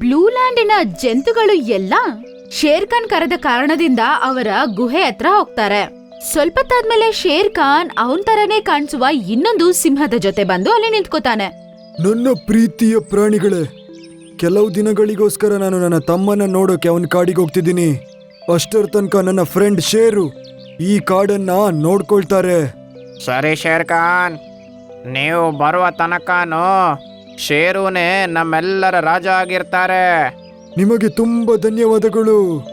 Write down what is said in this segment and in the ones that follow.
Blue ಲ್ಯಾಂಡಿನ ಜಂತುಗಳು ಎಲ್ಲ share Khan ಕರೆದ ಕಾರಣದಿಂದ ಅವರ ಗುಹೆ ಹತ್ರ ಹೋಗ್ತಾರೆ. ಸ್ವಲ್ಪ ತಾದ್ಮೇಲೆ ಶೇರ್ ಖಾನ್ ಅವನ್ ತರನೇ ಕಾಣಿಸುವ ಇನ್ನೊಂದು ಸಿಂಹದ ಜೊತೆ ಬಂದು ಅಲ್ಲಿ ನಿಂತ್ಕೋತಾನೆ. ನನ್ನ ಪ್ರೀತಿಯ ಪ್ರಾಣಿಗಳೇ ಕೆಲವು ದಿನಗಳಿಗೋಸ್ಕರ ನಾನು ನನ್ನ ತಮ್ಮನ ನೋಡೋಕೆ ಅವನ ಕಾಡಿಗೆ ಹೋಗ್ತಿದ್ದೀನಿ. ಅಷ್ಟರ ತನಕ ನನ್ನ ಫ್ರೆಂಡ್ ಶೇರು ಈ ಕಾಡನ್ನ ನೋಡ್ಕೊಳ್ತಾರೆ. ಸರಿ ಶೇರ್ ಖಾನ್ ನೀವು ಬರುವ ತನಕನೂ ಶೇರುನೇ ನಮ್ಮೆಲ್ಲರ ರಾಜ ಆಗಿರ್ತಾರೆ ನಿಮಗೆ ತುಂಬಾ ಧನ್ಯವಾದಗಳು.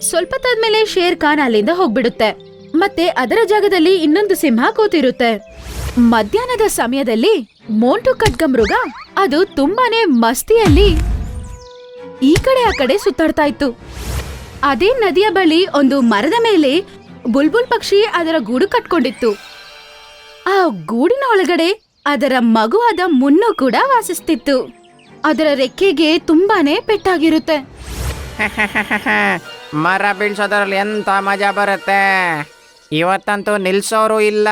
ಸ್ವಲ್ಪ ತದ್ಮೇಲೆ ಶೇರ್ ಖಾನ್ ಅಲ್ಲಿಂದ ಹೋಗ್ಬಿಡುತ್ತೆ. ಮತ್ತೆ ಅದರ ಜಾಗದಲ್ಲಿ ಇನ್ನೊಂದು ಸಿಂಹ ಕೂತಿರುತ್ತೆ. ಮಧ್ಯಾಹ್ನದ ಸಮಯದಲ್ಲಿ ಮೋಂಟು ಖಡ್ಗ ಮೃಗ ಅದು ತುಂಬಾನೇ ಮಸ್ತಿಯಲ್ಲಿ ಈ ಕಡೆ ಆ ಕಡೆ ಸುತ್ತಾಡ್ತಾ ಇತ್ತು. ಅದೇ ನದಿಯ ಬಳಿ ಒಂದು ಮರದ ಮೇಲೆ ಬುಲ್ಬುಲ್ ಪಕ್ಷಿ ಅದರ ಗೂಡು ಕಟ್ಕೊಂಡಿತ್ತು. ಆ ಗೂಡಿನ ಒಳಗಡೆ ಅದರ ಮಗುವಾದ ಮುನ್ನು ಕೂಡ ವಾಸಿಸ್ತಿತ್ತು. ಅದರ ರೆಕ್ಕೆಗೆ ತುಂಬಾನೇ ಪೆಟ್ಟಾಗಿರುತ್ತೆ. ಮರ ಬೀಳ್ಸೋದ್ರಲ್ಲಿ ಎಂತ ಮಜಾ ಬರುತ್ತೆ. ಇವತ್ತಂತೂ ನಿಲ್ಸೋರು ಇಲ್ಲ.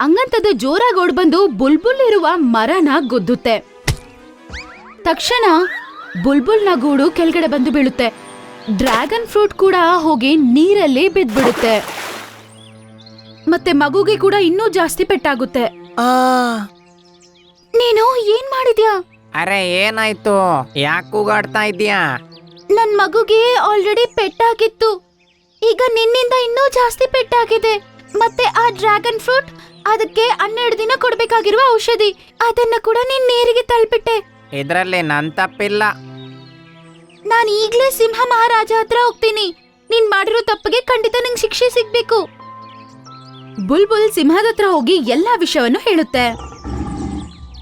ಹಂಗಂತದ್ದು ಜೋರಾಗಿ ಓಡ್ಬಂದು ಬುಲ್ಬುಲ್ ಇರುವ ಮರನ ಗುದ್ದುತ್ತೆ. ತಕ್ಷಣ ಬುಲ್ಬುಲ್ನ ಗೂಡು ಕೆಳಗಡೆ ಬಂದು ಬೀಳುತ್ತೆ. ಡ್ರ್ಯಾಗನ್ ಫ್ರೂಟ್ ಕೂಡ ಹೋಗಿ ನೀರಲ್ಲಿ ಬಿದ್ದ್ಬಿಡುತ್ತೆ. ಮತ್ತೆ ಮಗುಗೆ ಕೂಡ ಇನ್ನೂ ಜಾಸ್ತಿ ಪೆಟ್ಟಾಗುತ್ತೆ. ನೀನು ಏನ್ ಮಾಡಿದ್ಯಾ? ಅರೆ ಏನಾಯ್ತು? ಯಾಕೆ ಕೂಗಾಡ್ತಾ ಇದ್ದೀಯಾ? ನನ್ ಮಗುಗೆ ಆಲ್ರೆಡಿ ಪೆಟ್ಟಾಗಿತ್ತು. ಈಗ ನಿನ್ನಿಂದ ಇನ್ನೂ ಜಾಸ್ತಿ ಪೆಟ್ಟಾಗಿದೆ. ಮತ್ತೆ ಆ ಡ್ರ್ಯಾಗನ್ ಫ್ರೂಟ್ ಅದಕ್ಕೆ ಹನ್ನೆರಡು ದಿನ ಕೊಡ್ಬೇಕಾಗಿರುವ ಔಷಧಿ. ಅದನ್ನ ಕೂಡ ನೀನ್ ನೀರಿಗೆ ತಳ್ಬಿಟ್ಟೆ. ಇದ್ರಲ್ಲಿ ನನ್ ತಪ್ಪಿಲ್ಲ. ನಾನು ಈಗ್ಲೇ ಸಿಂಹ ಮಹಾರಾಜ ಹತ್ರ ಹೋಗ್ತೀನಿ. ನೀನ್ ಮಾಡಿರೋ ತಪ್ಪಿಗೆ ಖಂಡಿತ ನಿಂಗ್ ಶಿಕ್ಷೆ ಸಿಗ್ಬೇಕು. ಬುಲ್ಬುಲ್ ಸಿಂಹದತ್ರ ಹೋಗಿ ಎಲ್ಲಾ ವಿಷಯವನ್ನು ಹೇಳುತ್ತೆ.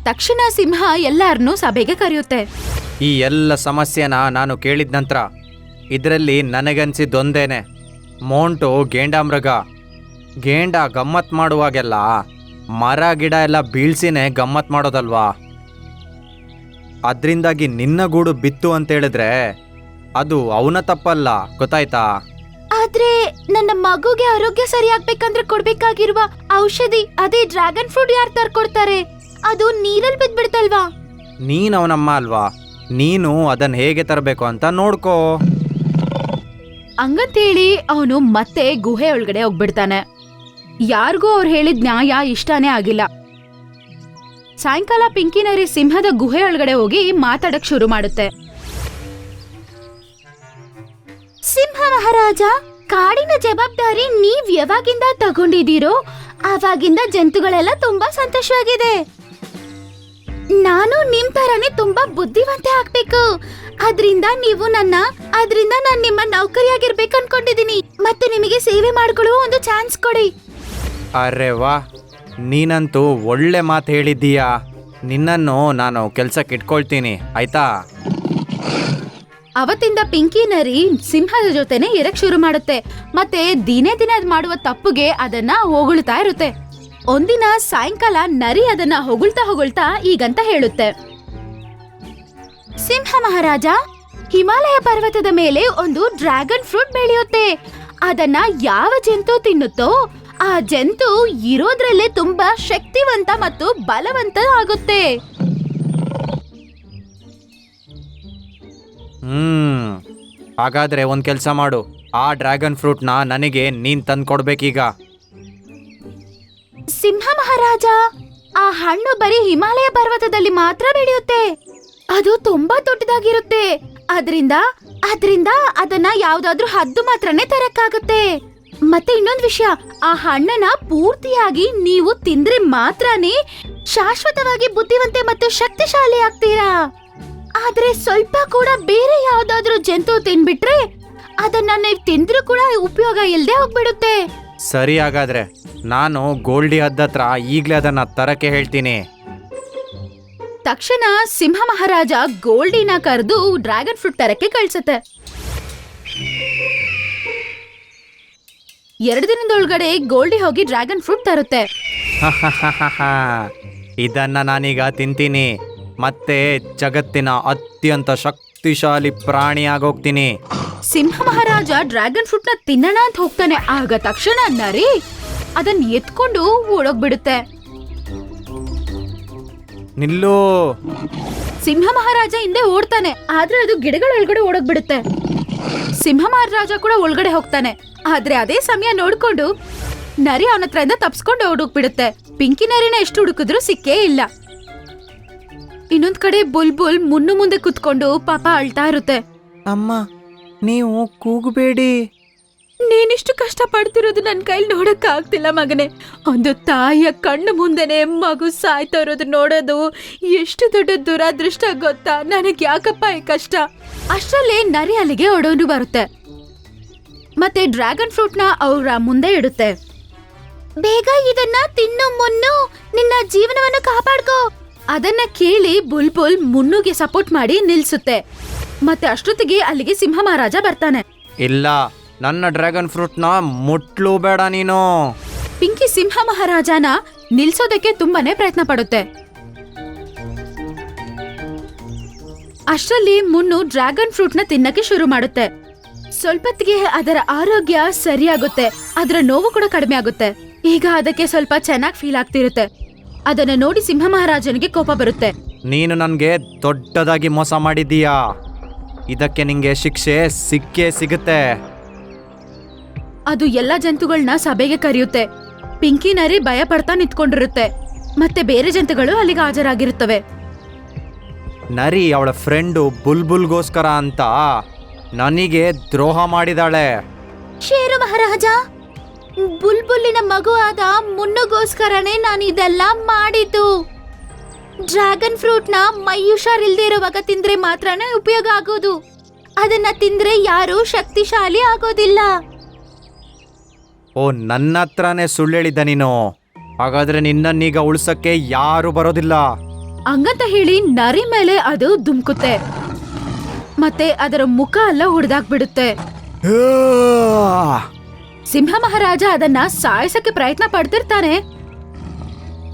ತಕ್ಷಣ ಸಿಂಹ ಎಲ್ಲಾರನ್ನೂ ಸಭೆಗೆ ಕರೆಯುತ್ತೆ. ಈ ಎಲ್ಲ ಸಮಸ್ಯೆನ ನಾನು ಕೇಳಿದ ನಂತರ ಇದರಲ್ಲಿ ನನಗನ್ಸಿದ್ದೊಂದೇನೆ. ಮೋಂಟು ಗೇಂಡಾಮೃಗ. ಗೇಂಡ ಗಮ್ಮತ್ ಮಾಡುವಾಗೆಲ್ಲ ಮರ ಗಿಡ ಎಲ್ಲ ಬೀಳ್ಸಿನೇ ಗಮ್ಮತ್ ಮಾಡೋದಲ್ವಾ? ಅದರಿಂದಾಗಿ ನಿನ್ನ ಗೂಡು ಬಿತ್ತು ಅಂತ ಹೇಳಿದ್ರೆ ಅದು ಅವನ ತಪ್ಪಲ್ಲ ಗೊತ್ತಾಯ್ತಾ? ಆದ್ರೆ ನನ್ನ ಮಗುಗೆ ಆರೋಗ್ಯ ಸರಿಯಾಗ್ಬೇಕಂದ್ರೆ ಕೊಡ್ಬೇಕಾಗಿರುವ ಔಷಧಿ ಅದೇ ಡ್ರ್ಯಾಗನ್ ಫ್ರೂಟ್ ಯಾರು ತರ್ಕೊಡ್ತಾರೆ? ಅದು ನೀರಲ್ಲಿ ಬಿದ್ಬಿಡ್ತಲ್ವಾ ನೀನ್ ಅವನಮ್ಮ ಅಲ್ವಾ? ನೀನು ಅದನ್ನ ಹೇಗೆ ತರಬೇಕು ಅಂತ ನೋಡ್ಕೋ. ಹಂಗಂತೇಳಿ ಅವನು ಮತ್ತೆ ಗುಹೆ ಒಳಗಡೆ ಹೋಗ್ಬಿಡ್ತಾನೆ. ಯಾರಿಗೂ ಅವ್ರು ಹೇಳಿದ ನ್ಯಾಯ ಇಷ್ಟನೇ ಆಗಿಲ್ಲ. ಸಾಯಂಕಾಲ ಪಿಂಕಿನರಿ ಸಿಂಹದ ಗುಹೆ ಒಳಗಡೆ ಹೋಗಿ ಮಾತಾಡಕ್ ಶುರು ಮಾಡುತ್ತೆ. ಸಿಂಹ ಮಹಾರಾಜ ಕಾಡಿನ ಜವಾಬ್ದಾರಿ ನೀವ್ ಯಾವಾಗಿಂದ ತಗೊಂಡಿದ್ದೀರೋ, ಆವಾಗಿಂದ ಜಂತುಗಳೆಲ್ಲ ತುಂಬಾ ಸಂತೋಷವಾಗಿದೆ. ನಾನು ನಿಮ್ ತರನೇ ತುಂಬಾ ಬುದ್ಧಿವಂತೆ ಆಗ್ಬೇಕು. ಅದ್ರಿಂದ ನೀವು ನನ್ನ, ಅದ್ರಿಂದ ನಾನು ನಿಮ್ಮ ನೌಕರಿಯಾಗಿರ್ಬೇಕು ಅನ್ಕೊಂಡಿದೀನಿ ಮತ್ತೆ ನಿಮಗೆ ಸೇವೆ ಮಾಡ್ಕೊಳ್ಳುವ ಒಂದು ಚಾನ್ಸ್ ಕೊಡಿ. ಅರೆ ವಾ, ನೀನಂತೂ ಒಳ್ಳೆ ಮಾತು ಹೇಳಿದ್ದೀಯಾ. ನಿನ್ನನ್ನು ನಾನು ಕೆಲ್ಸಕ್ಕೆ ಇಟ್ಕೊಳ್ತೀನಿ, ಆಯ್ತಾ? ಅವತ್ತಿಂದ ಪಿಂಕಿ ನರಿ ಸಿಂಹದ ಜೊತೆನೆ ಇರಕ್ ಶುರು ಮಾಡುತ್ತೆ. ಮತ್ತೆ ದಿನೇ ದಿನೇ ಅದ್ ಮಾಡುವ ತಪ್ಪುಗೆ ಅದನ್ನ ಹೊಗಳ್ತಾ ಇರುತ್ತೆ. ಒಂದಿನ ಸಾಯಂಕಾಲ ನರಿ ಅದನ್ನ ಹೊಗಳ್ತಾ ಹೊಗಳ್ತಾ ಈಗಂತ ಹೇಳುತ್ತೆ. ಸಿಂಹ ಮಹಾರಾಜ, ಹಿಮಾಲಯ ಪರ್ವತದ ಮೇಲೆ ಒಂದು ಡ್ರ್ಯಾಗನ್ ಫ್ರೂಟ್ ಬೆಳೆಯುತ್ತೆ. ಅದನ್ನ ಯಾವ ಜಂತು ತಿನ್ನುತ್ತೋ ಆ ಜಂತು ಇರೋದ್ರಲ್ಲೇ ತುಂಬಾ ಶಕ್ತಿವಂತ ಮತ್ತು ಬಲವಂತ ಆಗುತ್ತೆ. ಹ್ಮ್. ಹಾಗಾದ್ರೆ ಒಂದು ಕೆಲಸ ಮಾಡು. ಆ ಡ್ರ್ಯಾಗನ್ ಫ್ರೂಟ್ನ ನನಗೆ ನೀನ್ ತಂದು ಕೊಡ್ಬೇಕೀಗ ಸಿಂಹ ಮಹಾರಾಜ, ಆ ಹಣ್ಣು ಬರೀ ಹಿಮಾಲಯ ಪರ್ವತದಲ್ಲಿ ಮಾತ್ರ ಬೆಳೆಯುತ್ತೆ. ಅದು ತುಂಬಾ ದೊಡ್ಡದಾಗಿರುತ್ತೆ. ಅದರಿಂದ ಅದರಿಂದ ಅದನ್ನ ಯಾವ್ದಾದ್ರೂ ಹದ್ದು ಮಾತ್ರನೇ ತರಕ್ಕಾಗುತ್ತೆ. ಮತ್ತೆ ಇನ್ನೊಂದ್ ವಿಷಯ, ಆ ಹಣ್ಣನ್ನ ಪೂರ್ತಿಯಾಗಿ ನೀವು ತಿಂದ್ರೆ ಮಾತ್ರನೇ ಶಾಶ್ವತವಾಗಿ ಬುದ್ಧಿವಂತೆ ಮತ್ತು ಶಕ್ತಿಶಾಲಿ ಆಗ್ತೀರಾ? ಆದ್ರೆ ಸ್ವಲ್ಪ ಕೂಡ ಬೇರೆ ಯಾವ್ದಾದ್ರೂ ಜಂತು ತಿನ್ಬಿಟ್ರೆ ಅದನ್ನ ನೀವು ತಿಂದ್ರು ಕೂಡ ಉಪಯೋಗ ಇಲ್ಲದೆ ಹೋಗ್ಬಿಡುತ್ತೆ. ಸರಿ ಹಾಗಾದ್ರೆ ನಾನು ಗೋಲ್ಡಿ ಹದ್ದತ್ರ ಈಗ್ಲೇ ಅದನ್ನ ತರಕ್ಕೆ ಹೇಳ್ತೀನಿ. ತಕ್ಷಣ ಸಿಂಹ ಮಹಾರಾಜ ಗೋಲ್ಡಿನ ಕರೆದು ಡ್ರ್ಯಾಗನ್ ಫ್ರೂಟ್ ತರಕ್ಕೆ ಕಳ್ಸತ್ತೆ. ಎರಡು ದಿನದೊಳಗಡೆ ಗೋಲ್ಡಿ ಹೋಗಿ ಡ್ರ್ಯಾಗನ್ ಫ್ರೂಟ್ ತರುತ್ತೆ. ಇದನ್ನ ನಾನೀಗ ತಿಂತೀನಿ. ಮತ್ತೆ ಜಗತ್ತಿನ ಅತ್ಯಂತ ಶಕ್ತಿಶಾಲಿ ಪ್ರಾಣಿ ಆಗೋಗ್ತೀನಿ ಸಿಂಹ ಮಹಾರಾಜ ಡ್ರ್ಯಾಗನ್ ಫ್ರೂಟ್ನ ತಿನ್ನೋಣ ಅಂತ ಹೋಗ್ತಾನೆ. ಆಗ ತಕ್ಷಣ ನರಿ ಅದನ್ನ ಎತ್ಕೊಂಡು ಓಡೋಗ್ಬಿಡುತ್ತೆ. ನಿಲ್ಲು. ಸಿಂಹ ಮಹಾರಾಜ ಹಿಂದೆ ಓಡ್ತಾನೆ. ಆದ್ರೆ ಅದು ಗಿಡಗಳ ಒಳಗಡೆ ಓಡೋಗ್ಬಿಡುತ್ತೆ. ಸಿಂಹ ಮಹಾರಾಜ ಕೂಡ ಒಳಗಡೆ ಹೋಗ್ತಾನೆ. ಆದ್ರೆ ಅದೇ ಸಮಯ ನೋಡ್ಕೊಂಡು ನರಿ ಅವನ ಇಂದ ತಪ್ಸ್ಕೊಂಡು ಓಡೋಗ್ಬಿಡುತ್ತೆ. ಪಿಂಕಿ ನರಿನ ಎಷ್ಟು ಹುಡುಕಿದ್ರು ಸಿಕ್ಕೇ ಇಲ್ಲ. ಇನ್ನೊಂದ್ ಕಡೆ ಬುಲ್ಬುಲ್ ಮುನ್ನು ಮುಂದೆ ಕುತ್ಕೊಂಡು ಪಾಪ ಅಳ್ತಾ ಇರುತ್ತೆ. ಅಮ್ಮ ನೀವು ಕೂಗಬೇಡಿ. ನೀನಿಷ್ಟು ಕಷ್ಟ ಪಡ್ತಿರೋದು ನನ್ ಕೈಲಿ ನೋಡಕ್ ಆಗ್ತಿಲ್ಲ ಮಗನೇ. ಒಂದು ತಾಯಿಯ ಕಣ್ಣು ಮುಂದೆನೆ ಮಗು ಸಾಯ್ತಾ ಇರೋದು ನೋಡೋದು ಎಷ್ಟು ದೊಡ್ಡ ದುರಾದೃಷ್ಟ ಗೊತ್ತಾ? ನನಗ್ ಯಾಕಪ್ಪ ಈ ಕಷ್ಟ? ಅಷ್ಟರಲ್ಲೇ ನರಿ ಅಲ್ಲಿಗೆ ಒಡೋನು ಬರುತ್ತೆ. ಮತ್ತೆ ಡ್ರ್ಯಾಗನ್ ಫ್ರೂಟ್ನ ಅವ್ರ ಮುಂದೆ ಇಡುತ್ತೆ. ಬೇಗ ಇದನ್ನ ತಿನ್ನು ಮುನ್ನು. ನಿನ್ನ ಜೀವನವನ್ನು ಕಾಪಾಡ್ಕೋ. ಅದನ್ನ ಕೇಳಿ ಬುಲ್ಬುಲ್ ಮುನ್ನುಗೆ ಸಪೋರ್ಟ್ ಮಾಡಿ ನಿಲ್ಸುತ್ತೆ. ಮತ್ತೆ ಅಷ್ಟೊತ್ತಿಗೆ ಅಲ್ಲಿಗೆ ಸಿಂಹ ಮಹಾರಾಜ ಬರ್ತಾನೆ. ಇಲ್ಲ ನನ್ನ ಡ್ರ್ಯಾಗನ್ ಫ್ರೂಟ್ನ ಮುಟ್ಲು ಬೇಡ ನೀನು. ಪಿಂಕಿ ಸಿಂಹ ಮಹಾರಾಜನ ನಿಲ್ಸೋದಕ್ಕೆ ತುಂಬಾನೇ ಪ್ರಯತ್ನ ಪಡುತ್ತೆ. ಅಷ್ಟರಲ್ಲಿ ಮುನ್ನು ಡ್ರ್ಯಾಗನ್ ಫ್ರೂಟ್ನ ತಿನ್ನಕ್ಕೆ ಶುರು ಮಾಡುತ್ತೆ. ಸ್ವಲ್ಪತ್ತಿಗೆ ಅದರ ಆರೋಗ್ಯ ಸರಿಯಾಗುತ್ತೆ. ಅದರ ನೋವು ಕೂಡ ಕಡಿಮೆ ಆಗುತ್ತೆ. ಈಗ ಅದಕ್ಕೆ ಸ್ವಲ್ಪ ಚೆನ್ನಾಗಿ ಫೀಲ್ ಆಗ್ತಿರುತ್ತೆ. ಅದನ್ನ ನೋಡಿ ಸಿಂಹ ಮಹಾರಾಜನಿಗೆ ಕೋಪ ಬರುತ್ತೆ. ನೀನು ನನಗೆ ದೊಡ್ಡದಾಗಿ ಮೋಸ ಮಾಡಿದ್ದೀಯಾ? ಇದಕ್ಕೆ ನಿಂಗೆ ಶಿಕ್ಷೆ ಸಿಕ್ಕೇ ಸಿಗುತ್ತೆ. ಅದು ಎಲ್ಲ ಜಂತುಗಳನ್ನ ಸಭೆಗೆ ಕರೆಯುತ್ತೆ. ಪಿಂಕಿ ನರಿ ಭಯ ಪಡ್ತಾ ನಿಂತ್ಕೊಂಡಿರುತ್ತೆ. ಮತ್ತೆ ಬೇರೆ ಜಂತುಗಳು ಅಲ್ಲಿಗೆ ಹಾಜರಾಗಿರುತ್ತವೆ. ನರಿ ಅವಳ ಫ್ರೆಂಡು ಬುಲ್ಬುಲ್ಗೋಸ್ಕರ ಅಂತ ನನಗೆ ದ್ರೋಹ ಮಾಡಿದಾಳೆ. ಶೇರು ಮಹಾರಾಜ ಬುಲ್ಬುಲ್ಲಿನ ಮಗು ಆದ ಮುನ್ನುಗೋಸ್ಕರನೇ ನಾನು ಇದೆಲ್ಲ ಮಾಡಿದ್ದು. ಡ್ರ್ಯಾಗನ್ ಫ್ರೂಟ್ನ ಮೈ ಹುಷಾರಿಲ್ದೇ ಇರುವಾಗ ತಿಂದ್ರೆ ಮಾತ್ರನೇ ಉಪಯೋಗ ಆಗೋದು. ಅದನ್ನ ತಿಂದ್ರೆ ಯಾರು ಶಕ್ತಿಶಾಲಿ ಆಗೋದಿಲ್ಲ. ಓ ನನ್ನ ಹತ್ರನೇ ಸುಳ್ಳೇಳಿದ್ದ ನೀನು. ಹಾಗಾದ್ರೆ ನಿನ್ನನ್ನೀಗ ಉಳ್ಸಕ್ಕೆ ಯಾರು ಬರೋದಿಲ್ಲ. ಹಂಗಂತ ಹೇಳಿ ನರಿ ಮೇಲೆ ಅದು ದುಮ್ಕುತ್ತೆ ಮತ್ತೆ ಅದರ ಮುಖ ಎಲ್ಲ ಹೊಡೆದಾಕ್ಬಿಡುತ್ತೆ! ಸಿಂಹ ಮಹಾರಾಜ ಅದನ್ನ ಸಾಯಿಸಕ್ಕೆ ಪ್ರಯತ್ನ ಪಡ್ತಿರ್ತಾನೆ.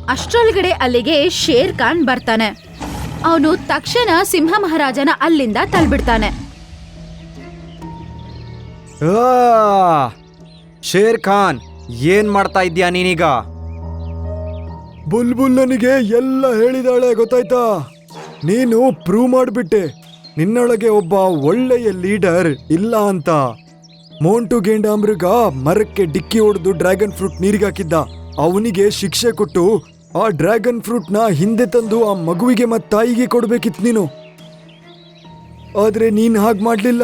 ಅಷ್ಟರೊಳಗಡೆ ಅಲ್ಲಿಗೆ ಶೇರ್ ಖಾನ್ ಬರ್ತಾನೆ. ಅವನು ತಕ್ಷಣ ಸಿಂಹ ಮಹಾರಾಜನ ಅಲ್ಲಿಂದ ತಳ್ಬಿಡ್ತಾನೆ ಆ! ಶೇರ್ ಖಾನ್ ಏನ್ ಮಾಡ್ತಾ ಇದ್ಯಾ ನೀನೀಗ? ಬುಲ್ಬುಲ್ ನನಗೆ ಎಲ್ಲ ಹೇಳಿದಾಳೆ ಗೊತ್ತಾಯ್ತಾ? ನೀನು ಪ್ರೂವ್ ಮಾಡಿಬಿಟ್ಟೆ. ನಿನ್ನೊಳಗೆ ಒಬ್ಬ ಒಳ್ಳೆಯ ಲೀಡರ್ ಇಲ್ಲ ಅಂತ. ಮೋಂಟು ಗೇಂಡಾಮೃಗ ಮರಕ್ಕೆ ಡಿಕ್ಕಿ ಹೊಡೆದು ಡ್ರ್ಯಾಗನ್ ಫ್ರೂಟ್ ನೀರಿಗೆ ಹಾಕಿದ್ದ. ಅವನಿಗೆ ಶಿಕ್ಷೆ ಕೊಟ್ಟು ಆ ಡ್ರ್ಯಾಗನ್ ಫ್ರೂಟ್ನ ಹಿಂದೆ ತಂದು ಆ ಮಗುವಿಗೆ ಮತ್ತು ತಾಯಿಗೆ ಕೊಡ್ಬೇಕಿತ್ತು ನೀನು. ಆದ್ರೆ ನೀನ್ ಹಾಗೆ ಮಾಡಲಿಲ್ಲ.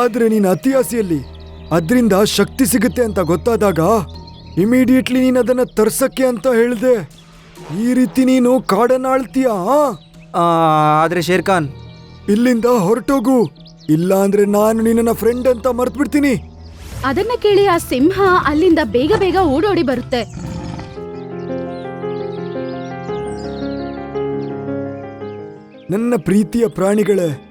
ಆದ್ರೆ ನೀನು ಅತಿಯಾಸೆಯಲ್ಲಿ. ಅದರಿಂದ ಶಕ್ತಿ ಸಿಗುತ್ತೆ ಅಂತ ಗೊತ್ತಾದಾಗ ಇಮಿಡಿಯೇಟ್ಲಿ ನೀನು ಅದನ್ನ ತರ್ಸಕ್ಕೆ ಅಂತ ಹೇಳಿದೆ. ಈ ರೀತಿ ನೀನು ಕಾಡನ್ನ ಆಳ್ತೀಯಾ ಆದ್ರೆ ಶೇರ್ಖಾನ್. ಇಲ್ಲಿಂದ ಹೊರಟೋಗು. ಇಲ್ಲ ಅಂದ್ರೆ ನಾನು ನಿನ್ನ ಫ್ರೆಂಡ್ ಅಂತ ಮರ್ತ್ ಬಿಡ್ತೀನಿ ಅದನ್ನ ಕೇಳಿ ಆ ಸಿಂಹ ಅಲ್ಲಿಂದ ಬೇಗ ಬೇಗ ಓಡೋಡಿ ಬರುತ್ತೆ. ನನ್ನ ಪ್ರೀತಿಯ ಪ್ರಾಣಿಗಳೇ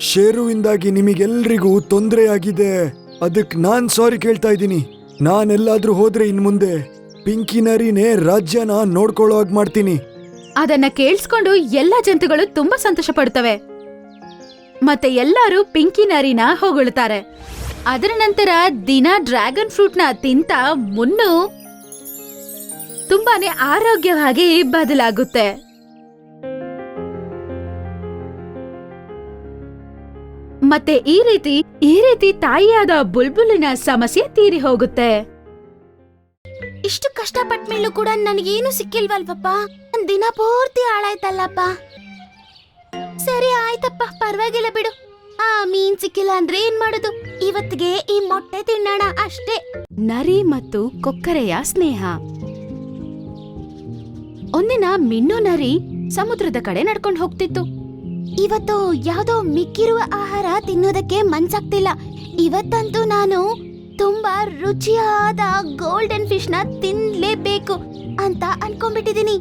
ಶೇರುವಿಂದಾಗಿ ನಿಮಗೆಲ್ರಿಗೂ ತೊಂದರೆಯಾಗಿದೆ. ಅದಕ್ಕೆ ನಾನ್ ಸಾರಿ ಕೇಳ್ತಾ ಇದ್ದೀನಿ. ನಾನೆಲ್ಲಾದ್ರೂ ಹೋದ್ರೆ ಇನ್ ಮುಂದೆ ಪಿಂಕಿ ನರಿನೇ ರಾಜ್ಯನ ನೋಡ್ಕೊಳ್ಳೋ ಹಾಗೆ ಮಾಡ್ತೀನಿ. ಅದನ್ನ ಕೇಳಿಸ್ಕೊಂಡು ಎಲ್ಲ ಜಂತುಗಳು ತುಂಬಾ ಸಂತೋಷ ಪಡ್ತವೆ ಮತ್ತೆ ಎಲ್ಲರೂ ಪಿಂಕಿ ನರಿನ ಹೊಗಳ್ತಾರೆ. ಅದರ ನಂತರ ದಿನ ಡ್ರ್ಯಾಗನ್ ಫ್ರೂಟ್ನ ತಿಂತ ಮುನ್ನು ತುಂಬಾನೇ ಆರೋಗ್ಯವಾಗಿ ಬದಲಾಗುತ್ತೆ. ಮತ್ತೆ ಈ ರೀತಿ ಈ ರೀತಿ ತಾಯಿಯಾದ ಬುಲ್ಬುಲಿನ ಸಮಸ್ಯೆ ತೀರಿ ಹೋಗುತ್ತೆ. ಇಷ್ಟು ಕಷ್ಟಪಟ್ಟ ಮೇಲೂ ಕೂಡ ನನಗೇನು ಸಿಕ್ಕಿಲ್ವಲ್ವಪ್ಪ? ದಿನ ಪೂರ್ತಿ ಹಾಳಾಯ್ತಲ್ಲಪ್ಪ? ಆಯ್ತಪ್ಪ ಪರವಾಗಿಲ್ಲ ಬಿಡು. ಆ ಮೀನ್ ಸಿಕ್ಕಿಲ್ಲ ಅಂದ್ರೆ ಏನ್ ಮಾಡೋದು? ಇವತ್ತಿಗೆ ಈ ಮೊಟ್ಟೆ ತಿನ್ನೋಣ ಅಷ್ಟೇ. ನರಿ ಮತ್ತು ಕೊಕ್ಕರೆಯ ಸ್ನೇಹ. ಒಂದಿನ ಮಿನ್ನು ನರಿ ಸಮುದ್ರದ ಕಡೆ ನಡ್ಕೊಂಡು ಹೋಗ್ತಿತ್ತು. ಇವತ್ತು ಯಾವ್ದೋ ಮಿಕ್ಕಿರುವ ಆಹಾರ ತಿನ್ನೋದಕ್ಕೆ ಮನ್ಸಾಗ್ತಿಲ್ಲ. ಇವತ್ತಂತೂ ನಾನು ತುಂಬಾ ರುಚಿಯಾದ ಗೋಲ್ಡನ್ ಫಿಶ್ನ ತಿನ್ಲೇಬೇಕು ಅಂತ ಅನ್ಕೊಂಡ್ಬಿಟ್ಟಿದೀನಿ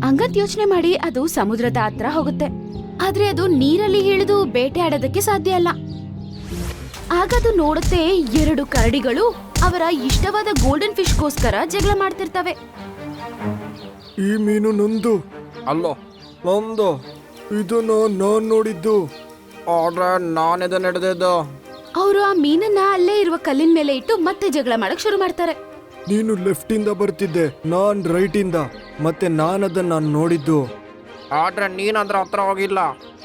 ಹಂಗಂತ ಯೋಚನೆ ಮಾಡಿ ಅದು ಸಮುದ್ರದ ಹತ್ರ ಹೋಗುತ್ತೆ. ಆದ್ರೆ ಅದು ನೀರಲ್ಲಿ ಇಳಿದು ಬೇಟೆ ಆಡೋದಕ್ಕೆ ಸಾಧ್ಯ ಅಲ್ಲ. ಆಗದು ನೋಡುತ್ತೆ ಎರಡು ಕರಡಿಗಳು ಅವರ ಇಷ್ಟವಾದ ಗೋಲ್ಡನ್ ಫಿಶ್ಗೋಸ್ಕರ ಜಗಳ ಮಾಡ್ತಿರ್ತವೆ. ಈ ಮೀನು ನೊಂದು. ಅಲ್ಲೋ ನಂದು. ಇದನ್ನು ನಾನ್ ನೋಡಿದ್ದು. ಆದ್ರೆ ನಾನಿದ ನಡೆದಿದ್ದು. ಅವರು ಆ ಮೀನನ್ನ ಅಲ್ಲೇ ಇರುವ ಕಲ್ಲಿನ ಮೇಲೆ ಇಟ್ಟು ಮತ್ತೆ ಜಗಳ ಮಾಡಕ್ ಶುರು ಮಾಡ್ತಾರೆ. ನೀನು ಲೆಫ್ಟ್ ಇಂದ ಬರ್ತಿದ್ದೆ ನಾನ್ ರೈಟ್ ಇಂದ. ಮತ್ತೆ ನಾನದನ್ನ ನೋಡಿದ್ದು. ಆದ್ರೆ ನೀನು ಅದ್ರ ಹತ್ರ ಹೋಗಿಲ್ಲ.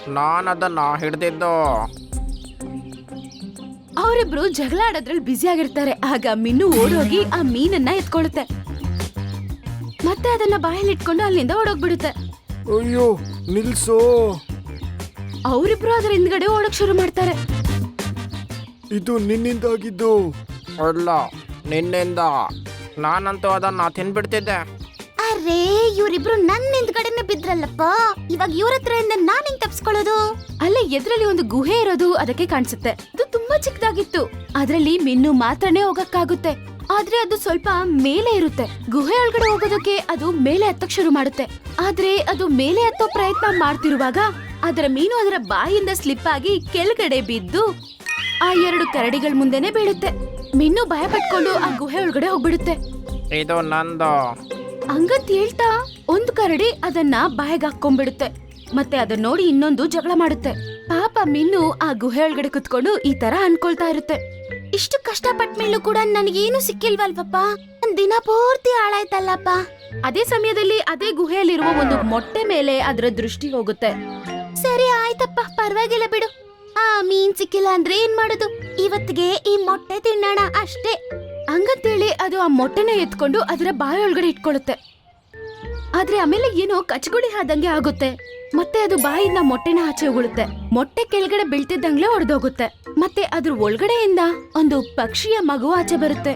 ನಾನು ಅದನ್ನ ಹಿಡ್ದಿದ್ದು. ಅವರಿಬ್ರು ಜಗಳ ಆಡೋದ್ರಲ್ಲಿ ಬ್ಯುಸಿ ಆಗಿರ್ತಾರೆ. ಆಗ ಮಿನ್ನು ಓಡೋಗಿ ಆ ಮೀನನ್ನ ಎತ್ಕೊಳ್ಳುತ್ತೆ ಮತ್ತೆ ಅದನ್ನ ಬಾಯಲ್ಲಿಟ್ಕೊಂಡು ಅಲ್ಲಿಂದ ಓಡೋಗ್ಬಿಡುತ್ತೆ. ಅಯ್ಯೋ ನಿಲ್ಸೋ. ಅವರಿಬ್ರು ಅದ್ರ ಹಿಂದ್ಗಡೆ ಓಡಕ್ ಶುರು ಮಾಡ್ತಾರೆ. ಇದು ನಿನ್ನಿಂದ ಆಗಿದ್ದು ಅಲ್ಲ ನಿನ್ನಿಂದ. ನಾನಂತೂ ಅದನ್ನ ತಿನ್ಬಿಡ್ತಿದ್ದೆ. ಅರೇ ಇವ್ರಿಬ್ರು ನನ್ ಹಿಂದ್ಗಡೆನೆ ಬಿದ್ರಲ್ಲಪ್ಪ. ಇವಾಗ ಇವ್ರ ಹತ್ರ ನಾನ್ ಹೆಂಗ್ ತಪ್ಸ್ಕೊಳ್ಳೋದು? ಅಲ್ಲೇ ಎದ್ರಲ್ಲಿ ಒಂದು ಗುಹೆ ಇರೋದು ಅದಕ್ಕೆ ಕಾಣಿಸುತ್ತೆ. ಅದು ತುಂಬಾ ಚಿಕ್ಕದಾಗಿತ್ತು. ಅದ್ರಲ್ಲಿ ಮಿನ್ನು ಮಾತ್ರನೇ ಹೋಗಕ್ಕಾಗುತ್ತೆ. ಆದ್ರೆ ಅದು ಸ್ವಲ್ಪ ಮೇಲೆ ಇರುತ್ತೆ. ಗುಹೆ ಒಳಗಡೆ ಹೋಗೋದಕ್ಕೆ ಅದು ಮೇಲೆ ಹತ್ತಕ್ ಶುರು ಮಾಡುತ್ತೆ. ಆದ್ರೆ ಅದು ಮೇಲೆ ಹತ್ತೋ ಪ್ರಯತ್ನ ಮಾಡ್ತಿರುವಾಗ ಅದರ ಮೀನು ಅದರ ಬಾಯಿಂದ ಸ್ಲಿಪ್ ಆಗಿ ಕೆಳಗಡೆ ಬಿದ್ದು ಆ ಎರಡು ಕರಡಿಗಳ ಮುಂದೆನೆ ಬೀಳುತ್ತೆ. ಮಿನ್ನು ಭಯ ಪಟ್ಕೊಂಡು ಆ ಗುಹೆ ಒಳಗಡೆ ಹೋಗ್ಬಿಡುತ್ತೆ. ಇದು ನಂದು. ಹಂಗಂತ ಹೇಳ್ತಾ ಒಂದು ಕರಡಿ ಅದನ್ನ ಬಾಯಿಗೆ ಹಾಕೊಂಡ್ಬಿಡುತ್ತೆ ಮತ್ತೆ ಅದನ್ನ ನೋಡಿ ಇನ್ನೊಂದು ಜಗಳ ಮಾಡುತ್ತೆ. ಪಾಪ ಮಿನ್ನು ಆ ಗುಹೆ ಒಳಗಡೆ ಕುತ್ಕೊಂಡು ಈ ತರ ಅನ್ಕೊಳ್ತಾ ಇರುತ್ತೆ. ಇಷ್ಟು ಕಷ್ಟಪಟ್ಟ ಮೇಲೂ ಕೂಡ ನನಗೇನು ಸಿಕ್ಕಿಲ್ವಲ್ವಪ್ಪ? ದಿನ ಪೂರ್ತಿ ಹಾಳಾಯ್ತಲ್ಲಪ್ಪ. ಅದೇ ಸಮಯದಲ್ಲಿ ಅದೇ ಗುಹೆಯಲ್ಲಿರುವ ಒಂದು ಮೊಟ್ಟೆ ಮೇಲೆ ಅದರ ದೃಷ್ಟಿ ಹೋಗುತ್ತೆ. ಸರಿ ಆಯ್ತಪ್ಪ, ಪರವಾಗಿಲ್ಲ ಬಿಡು. ಆ ಮೀನ್ ಸಿಕ್ಕಿಲ್ಲ ಅಂದ್ರೆ ಏನ್ ಮಾಡೋದು? ಇವತ್ತಿಗೆ ಈ ಮೊಟ್ಟೆ ತಿನ್ನೋಣ ಅಷ್ಟೇ. ಹಂಗಂತೇಳಿ ಅದು ಆ ಮೊಟ್ಟೆನ ಎತ್ಕೊಂಡು ಅದರ ಬಾಯಿ ಒಳಗಡೆ ಇಟ್ಕೊಳ್ಳುತ್ತೆ. ಆದ್ರೆ ಆಮೇಲೆ ಏನೋ ಕಚ್ಗುಡಿ ಆದಂಗೆ ಆಗುತ್ತೆ. ಮತ್ತೆ ಅದು ಬಾಯಿಂದ ಮೊಟ್ಟೆನ ಆಚೆ ಉಗುಳುತ್ತೆ. ಮೊಟ್ಟೆ ಕೆಳಗಡೆ ಬೀಳ್ತಿದ್ದಂಗ್ಲೆ ಹೊಡೆದೋಗುತ್ತೆ ಮತ್ತೆ ಅದ್ರ ಒಳಗಡೆಯಿಂದ ಒಂದು ಪಕ್ಷಿಯ ಮಗು ಆಚೆ ಬರುತ್ತೆ.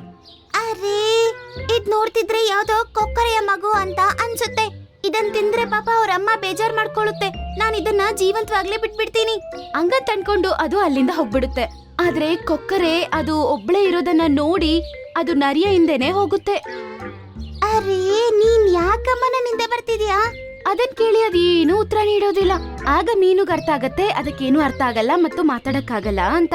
ಅರೇ ಇದ್ ನೋಡ್ತಿದ್ರೆ ಯಾವ್ದೋ ಕೊಕ್ಕರೆಯ ಮಗು ಅಂತ ಅನ್ಸುತ್ತೆ. ಇದನ್ ತಿಂದ್ರೆ ಪಾಪ ಅವ್ರ ಅಮ್ಮ ಬೇಜಾರ್ ಮಾಡ್ಕೊಳ್ಳುತ್ತೆ. ನಾನ್ ಇದನ್ನ ಜೀವಂತವಾಗ್ಲೇ ಬಿಟ್ಬಿಡ್ತೀನಿ. ಹಂಗ ತಂದ್ಕೊಂಡು ಅದು ಅಲ್ಲಿಂದ ಹೋಗ್ಬಿಡುತ್ತೆ. ಆದ್ರೆ ಕೊಕ್ಕರೆ ಅದು ಒಬ್ಳೆ ಇರೋದನ್ನ ನೋಡಿ ಅದು ನರಿಯ ಹಿಂದೆನೆ ಹೋಗುತ್ತೆ. ಅರೇ ನೀನ್ ಯಾಕಮ್ಮ ನನ್ ಹಿಂದೆ ಬರ್ತಿದ್ಯಾ? ಅದನ್ ಕೇಳಿ ಅದೇನು ಉತ್ತರ ನೀಡೋದಿಲ್ಲ. ಆಗ ಮೀನುಗ್ ಅರ್ಥ ಆಗತ್ತೆ ಅದಕ್ಕೇನು ಅರ್ಥ ಆಗಲ್ಲ ಮತ್ತು ಮಾತಾಡಕ್ಕಾಗಲ್ಲ ಅಂತ.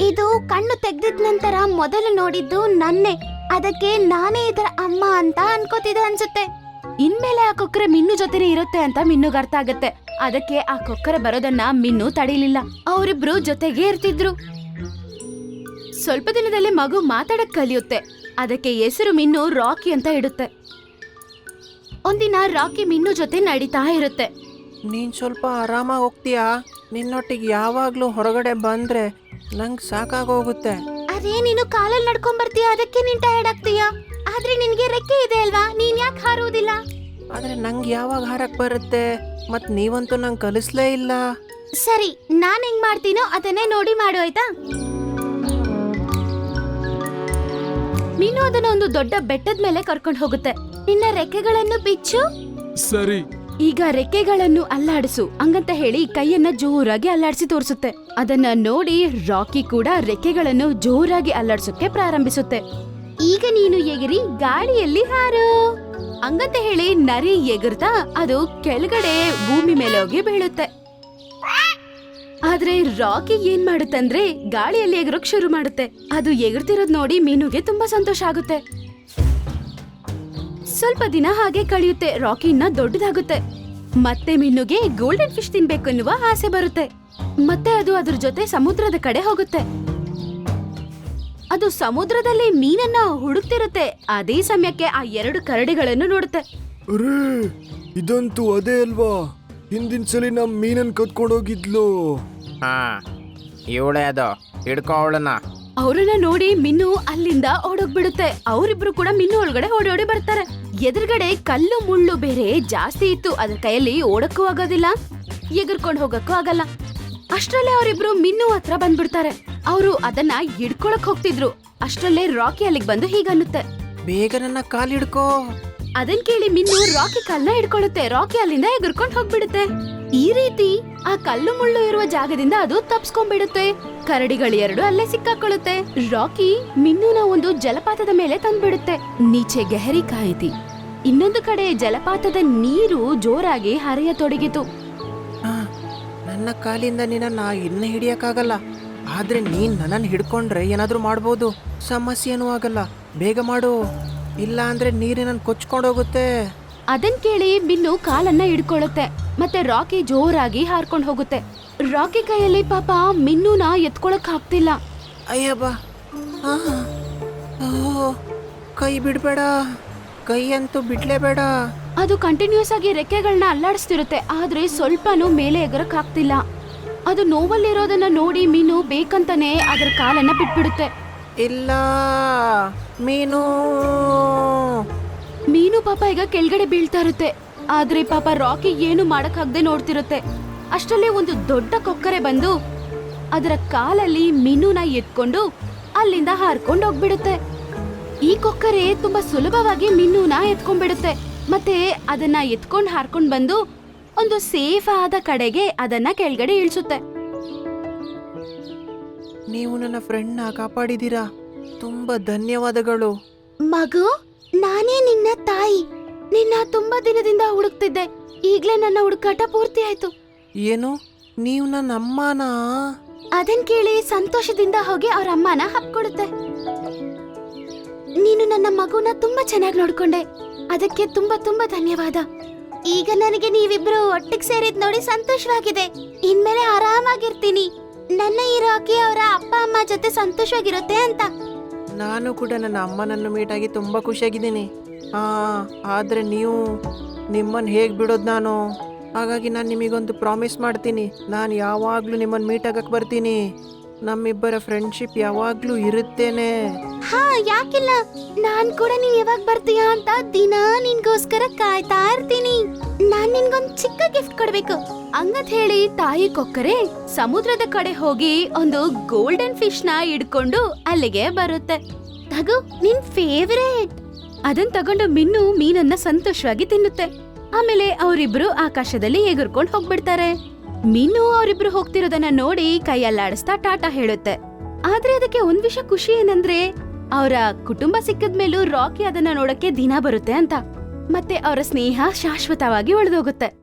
ಇದು ಕಣ್ಣು ತೆಗ್ದಿದ್ ನಂತರ ಮೊದಲು ನೋಡಿದ್ದು ನನ್ನೇ. ಅದಕ್ಕೆ ನಾನೇ ಇದರ ಅಮ್ಮ ಅಂತ ಅನ್ಕೋತಿದೆ ಅನ್ಸುತ್ತೆ. ಇನ್ಮೇಲೆ ಆ ಕೊಕ್ಕರೆ ಮಿನ್ನು ಜೊತೆನೆ ಇರುತ್ತೆ ಅಂತ ಮಿನ್ನುಗ್ ಅರ್ಥ ಆಗತ್ತೆ. ಅದಕ್ಕೆ ಆ ಕೊಕ್ಕರೆ ಬರೋದನ್ನ ಮಿನ್ನು ತಡೀಲಿಲ್ಲ. ಅವರಿಬ್ರು ಜೊತೆಗೆ ಇರ್ತಿದ್ರು. ಸ್ವಲ್ಪ ದಿನದಲ್ಲೇ ಮಗು ಮಾತಾಡಕ್ ಕಲಿಯುತ್ತೆ. ಅದಕ್ಕೆ ಹೆಸರು ಮಿನ್ನು ರಾಕಿ ಅಂತ ಇಡುತ್ತೆ. ಒಂದಿನ ರಾಕಿ ಮಿನ್ನು ಜೊತೆ ನಡೀತಾ ಇರುತ್ತೆ. ನೀನ್ ಸ್ವಲ್ಪ ಆರಾಮಾಗಿ ಹೋಗ್ತೀಯಾ? ನಿನ್ನೊಟ್ಟಿಗೆ ಯಾವಾಗ್ಲೂ ಹೊರಗಡೆ ಬಂದ್ರೆ ನಂಗೆ ಸಾಕಾಗೋಗುತ್ತೆ. ಅರೇ ನೀನು ಕಾಲಲ್ಲಿ ನಡ್ಕೊಂಡ್ ಬರ್ತೀಯ ಅದಕ್ಕೆ ನೀನ್ ಟಯರ್ಡ್ ಆಗ್ತೀಯ? ಆದ್ರೆ ನಿನ್ಗೆ ರೆಕ್ಕೆ ಇದೆ ಅಲ್ವಾ? ನೀನ್ ಯಾಕೆ ಹಾರುವುದಿಲ್ಲ ಆದ್ರೆ ನಂಗೆ ಯಾವಾಗ ಹಾರಕ್ ಬರುತ್ತೆ? ಮತ್ ನೀವಂತೂ ನಂಗೆ ಕಲಿಸ್ಲೇ ಇಲ್ಲ. ಸರಿ ನಾನ್ ಹೆಂಗ್ ಮಾಡ್ತೀನೋ ಅದನ್ನೇ ನೋಡಿ ಮಾಡು ಆಯ್ತಾ? ಮೀನು ಅದನ್ನ ಒಂದು ದೊಡ್ಡ ಬೆಟ್ಟದ ಮೇಲೆ ಕರ್ಕೊಂಡು ಹೋಗುತ್ತೆ. ನಿನ್ನ ರೆಕ್ಕೆಗಳನ್ನು ಬಿಚ್ಚು. ಸರಿ. ಈಗ ರೆಕ್ಕೆಗಳನ್ನು ಅಲ್ಲಾಡಿಸು. ಹಂಗಂತ ಹೇಳಿ ಕೈಯನ್ನ ಜೋರಾಗಿ ಅಲ್ಲಾಡಿಸಿ ತೋರಿಸುತ್ತೆ. ಅದನ್ನ ನೋಡಿ ರಾಕಿ ಕೂಡ ರೆಕ್ಕೆಗಳನ್ನು ಜೋರಾಗಿ ಅಲ್ಲಾಡ್ಸೋಕೆ ಪ್ರಾರಂಭಿಸುತ್ತೆ. ಈಗ ನೀನು ಎಗಿರಿ ಗಾಳಿಯಲ್ಲಿ ಹಾರು. ಹಂಗಂತ ಹೇಳಿ ನರಿ ಎಗರ್ತಾ ಅದು ಕೆಳಗಡೆ ಭೂಮಿ ಮೇಲೆ ಹೋಗಿ ಬೀಳುತ್ತೆ. ಆದ್ರೆ ರಾಕಿ ಏನ್ ಮಾಡುತ್ತಂದ್ರೆ ಗಾಳಿಯಲ್ಲಿ ಎಗರೋಕ್ ಶುರು ಮಾಡುತ್ತೆ. ಅದು ಎಗರ್ತಿರೋದ್ ನೋಡಿ ಮೀನುಗೆ ತುಂಬಾ ಸಂತೋಷ ಆಗುತ್ತೆ. ಸ್ವಲ್ಪ ದಿನ ಹಾಗೆ ಕಳೆಯುತ್ತೆ, ರಾಕಿ ಇನ್ನ ದೊಡ್ಡದಾಗುತ್ತೆ. ಮತ್ತೆ ಮೀನುಗೆ ಗೋಲ್ಡನ್ ಫಿಶ್ ತಿನ್ಬೇಕು ಎನ್ನುವ ಆಸೆ ಬರುತ್ತೆ. ಮತ್ತೆ ಅದು ಅದ್ರ ಜೊತೆ ಸಮುದ್ರದ ಕಡೆ ಹೋಗುತ್ತೆ. ಅದು ಸಮುದ್ರದಲ್ಲಿ ಮೀನನ್ನ ಹುಡುಕ್ತಿರುತ್ತೆ. ಅದೇ ಸಮಯಕ್ಕೆ ಆ ಎರಡು ಕರಡಿಗಳನ್ನು ನೋಡುತ್ತೆ. ಅರೇ, ಇದಂತೂ ಅದೇ ಅಲ್ವಾ? ಹಿಂದಿನ ಸಲ ನಮ್ ಮೀನನ್ ಕತ್ಕೊಂಡೋಗಿದ್ಲು ಹಾ ಇವಳೇ ಅದು. ಹಿಡ್ಕೋ ಅವಳನ್ನ. ಅವ್ರನ್ನ ನೋಡಿ ಮಿನ್ನು ಅಲ್ಲಿಂದ ಓಡೋಗ್ಬಿಡುತ್ತೆ. ಅವರಿಬ್ರು ಕೂಡ ಮಿನ್ನು ಒಳಗಡೆ ಓಡಿ ಓಡಿ ಬರ್ತಾರೆ. ಎದುರುಗಡೆ ಕಲ್ಲು ಮುಳ್ಳು ಬೇರೆ ಜಾಸ್ತಿ ಇತ್ತು. ಅದ್ರ ಕೈಯಲ್ಲಿ ಓಡಕ್ಕೂ ಆಗೋದಿಲ್ಲ ಎಗರ್ಕೊಂಡು ಹೋಗಕ್ಕೂ ಆಗಲ್ಲ. ಅಷ್ಟ್ರಲ್ಲೇ ಅವರಿಬ್ರು ಮಿನ್ನು ಹತ್ರ ಬಂದ್ಬಿಡ್ತಾರೆ. ಅವರು ಅದನ್ನ ಹಿಡ್ಕೊಳಕ್ ಹೋಗ್ತಿದ್ರು. ಅಷ್ಟ್ರಲ್ಲೇ ರಾಕಿ ಅಲ್ಲಿಗೆ ಬಂದು ಹೀಗನ್ನುತ್ತೆ. ಬೇಗ ನನ್ನ ಕಾಲು ಹಿಡ್ಕೋ. ಅದನ್ ಕೇಳಿ ಮಿನ್ನು ರಾಕಿ ಕಲ್ನ ಹಿಡ್ಕೊಳ್ಳುತ್ತೆ. ರಾಕಿ ಅಲ್ಲಿಂದ ಎಗರ್ಕೊಂಡು ಹೋಗ್ಬಿಡುತ್ತೆ. ಈ ರೀತಿ ಆ ಕಲ್ಲು ಮುಳ್ಳು ಇರುವ ಜಾಗದಿಂದ ಅದು ತಪ್ಸ್ಕೊಂಡ್ಬಿಡುತ್ತೆ. ಕರಡಿಗಳು ಎರಡು ಅಲ್ಲೇ ಸಿಕ್ಕಾಕೊಳ್ಳುತ್ತೆ. ರಾಕಿ ಮಿನ್ನುನ ಒಂದು ಜಲಪಾತದ ಮೇಲೆ ತಂದ್ಬಿಡುತ್ತೆ. ನೀಚೆ ಗೆಹರಿ ಕಾಯಿತಿ. ಇನ್ನೊಂದು ಕಡೆ ಜಲಪಾತದ ನೀರು ಜೋರಾಗಿ ಹರಿಯತೊಡಗಿತು ನನ್ನ ಕಾಲಿಂದ ನಿನ್ನ ಇನ್ನ ಹಿಡಿಯಕಾಗಲ್ಲ ಆದ್ರೆ ನೀನ್ ನನ್ನನ್ನು ಹಿಡ್ಕೊಂಡ್ರೆ ಏನಾದ್ರೂ ಮಾಡ್ಬೋದು. ಸಮಸ್ಯೆನೂ ಆಗಲ್ಲ. ಬೇಗ ಮಾಡು. ಇಲ್ಲ ಅಂದ್ರೆ ನೀರಿನ ಕೊಚ್ಕೊಂಡೋಗುತ್ತೆ. ಅದನ್ ಕೇಳಿ ಮಿನ್ನು ಕಾಲನ್ನ ಹಿಡ್ಕೊಳ್ಳುತ್ತೆ ಮತ್ತೆ ರಾಕಿ ಜೋರಾಗಿ ಹಾರ್ಕೊಂಡು ಹೋಗುತ್ತೆ. ರಾಕಿ ಕೈಯಲ್ಲಿ ಪಾಪ ಮಿನ್ನುನ ಎತ್ಕೊಳಕ್ ಆಗ್ತಿಲ್ಲ. ಅಯ್ಯಬ್ಬ. ಆ, ಕೈ ಬಿಡ್ಬೇಡ. ಕೈ ಅಂತೂ ಬಿಡ್ಲೇಬೇಡ. ಅದು ಕಂಟಿನ್ಯೂಸ್ ಆಗಿ ರೆಕ್ಕೆಗಳನ್ನ ಅಲ್ಲಾಡಿಸ್ತಿರುತ್ತೆ ಆದ್ರೆ ಸ್ವಲ್ಪನೂ ಮೇಲೆ ಎಗರಕ್ ಆಗ್ತಿಲ್ಲ. ಅದು ನೋವಲ್ಲಿರೋದನ್ನ ನೋಡಿ ಮೀನು ಬೇಕಂತಾನೆ ಅದರ ಕಾಲನ್ನ ಬಿಟ್ಬಿಡುತ್ತೆ. ಇಲ್ಲ. ಮೀನು. ಮೀನು ಪಾಪ ಈಗ ಕೆಳಗಡೆ ಬೀಳ್ತಾ ಇರುತ್ತೆ. ಆದ್ರೆ ಪಾಪ ರಾಕಿ ಏನು ಮಾಡಕ್ಕಾಗ್ದೆ ನೋಡ್ತಿರುತ್ತೆ. ಅಷ್ಟರಲ್ಲೇ ಒಂದು ದೊಡ್ಡ ಕೊಕ್ಕರೆ ಬಂದು ಅದರ ಕಾಲಲ್ಲಿ ಮೀನುನ ಎತ್ಕೊಂಡು ಅಲ್ಲಿಂದ ಹಾರ್ಕೊಂಡು ಹೋಗ್ಬಿಡುತ್ತೆ. ಈ ಕೊಕ್ಕರೆ ತುಂಬಾ ಸುಲಭವಾಗಿ ಮೀನುನ ಎತ್ಕೊಂಡ್ಬಿಡುತ್ತೆ. ಮತ್ತೆ ಅದನ್ನ ಎತ್ಕೊಂಡು ಹಾರ್ಕೊಂಡು ಬಂದು ಒಂದು ಸೇಫ್ ಆದ ಕಡೆಗೆ ಅದನ್ನ ಕೆಳಗಡೆ ಇಳಿಸುತ್ತೆ. ನೀವು ನನ್ನ ಫ್ರೆಂಡ್ನ ಕಾಪಾಡಿದ್ದೀರಾ? ತುಂಬ ಧನ್ಯವಾದಗಳು. ಮಗು ನಾನೇ ನಿನ್ನ ತಾಯಿ. ನಿನ್ನ ತುಂಬಾ ದಿನದಿಂದ ಹುಡುಕ್ತಿದ್ದೆ. ಈಗ್ಲೇ ನನ್ನ ಹುಡುಕಾಟ ಪೂರ್ತಿ ಆಯ್ತು. ಏನು? ನೀವು ನನ್ನ ಅಮ್ಮನ? ಅದನ್ ಕೇಳಿ ಸಂತೋಷದಿಂದ ಹೋಗಿ ಅವ್ರ ಅಮ್ಮನ ಹಪ್ಕೊಡುತ್ತೆ ನೀನು ನನ್ನ ಮಗುನ ತುಂಬಾ ಚೆನ್ನಾಗಿ ನೋಡ್ಕೊಂಡೆ. ಅದಕ್ಕೆ ತುಂಬಾ ತುಂಬಾ ಧನ್ಯವಾದ. ಈಗ ನನಗೆ ನೀವಿಬ್ರು ಒಟ್ಟಿಗೆ ಸೇರಿದ್ ನೋಡಿ ಸಂತೋಷವಾಗಿದೆ. ಇನ್ಮೇಲೆ ಆರಾಮಾಗಿರ್ತೀನಿ. ನನ್ನ ಈ ರಾಕಿ ಅವರ ಅಪ್ಪ ಅಮ್ಮ ಜೊತೆ ಸಂತೋಷವಾಗಿರುತ್ತೆ ಅಂತ. ನಾನು ಕೂಡ ನನ್ನ ಅಮ್ಮನನ್ನು ಮೀಟಾಗಿ ತುಂಬ ಖುಷಿಯಾಗಿದ್ದೀನಿ. ಹಾಂ ಆದರೆ ನೀವು ನಿಮ್ಮನ್ನು ಹೇಗೆ ಬಿಡೋದು ನಾನು? ಹಾಗಾಗಿ ನಾನು ನಿಮಗೊಂದು ಪ್ರಾಮಿಸ್ ಮಾಡ್ತೀನಿ. ನಾನು ಯಾವಾಗಲೂ ನಿಮ್ಮನ್ನು ಮೀಟ್ ಆಗಕ್ಕೆ ಬರ್ತೀನಿ. ನಮ್ಮಿಬ್ಬರ ಫ್ರೆಂಡ್ಶಿಪ್ ಯಾವಾಗಲೂ ಇರುತ್ತೇನೆ. ಹಾ, ಯಾಕಿಲ್ಲ? ನಾನ್ ಕೂಡ ನೀನ್ ಯಾವಾಗ ಬರ್ತೀಯಾ ಅಂತ ದಿನ ನಿನ್ಗೋಸ್ಕರ ಕಾಯ್ತಾ ಇರ್ತೀನಿ. ಚಿಕ್ಕ ಗಿಫ್ಟ್ ಕೊಡ್ಬೇಕು. ಅಂಗತ್ ಹೇಳಿ ತಾಯಿ ಕೊಕ್ಕರೆ ಸಮುದ್ರದ ಕಡೆ ಹೋಗಿ ಒಂದು ಗೋಲ್ಡನ್ ಫಿಶ್ನ ಹಿಡ್ಕೊಂಡು ಅಲ್ಲಿಗೆ ಬರುತ್ತೆ. ತಗು, ನಿನ್ ಫೇವರೇಟ್ ಅದನ್ ತಗೊಂಡು ಮಿನ್ನು ಮೀನನ್ನ ಸಂತೋಷವಾಗಿ ತಿನ್ನುತ್ತೆ. ಆಮೇಲೆ ಅವರಿಬ್ರು ಆಕಾಶದಲ್ಲಿ ಎಗುರ್ಕೊಂಡು ಹೋಗ್ಬಿಡ್ತಾರೆ. ಮೀನು ಅವರಿಬ್ರು ಹೋಗ್ತಿರೋದನ್ನ ನೋಡಿ ಕೈಯಲ್ಲಾಡಿಸ್ತಾ ಟಾಟಾ ಹೇಳುತ್ತೆ. ಆದ್ರೆ ಅದಕ್ಕೆ ಒಂದ್ ವಿಷಯ ಖುಷಿ ಏನಂದ್ರೆ, ಅವರ ಕುಟುಂಬ ಸಿಕ್ಕಿದ್ಮೇಲೂ ರಾಕಿ ಅದನ್ನ ನೋಡಕ್ಕೆ ದಿನ ಬರುತ್ತೆ ಅಂತ. ಮತ್ತೆ ಅವರ ಸ್ನೇಹ ಶಾಶ್ವತವಾಗಿ ಉಳಿದೋಗುತ್ತೆ.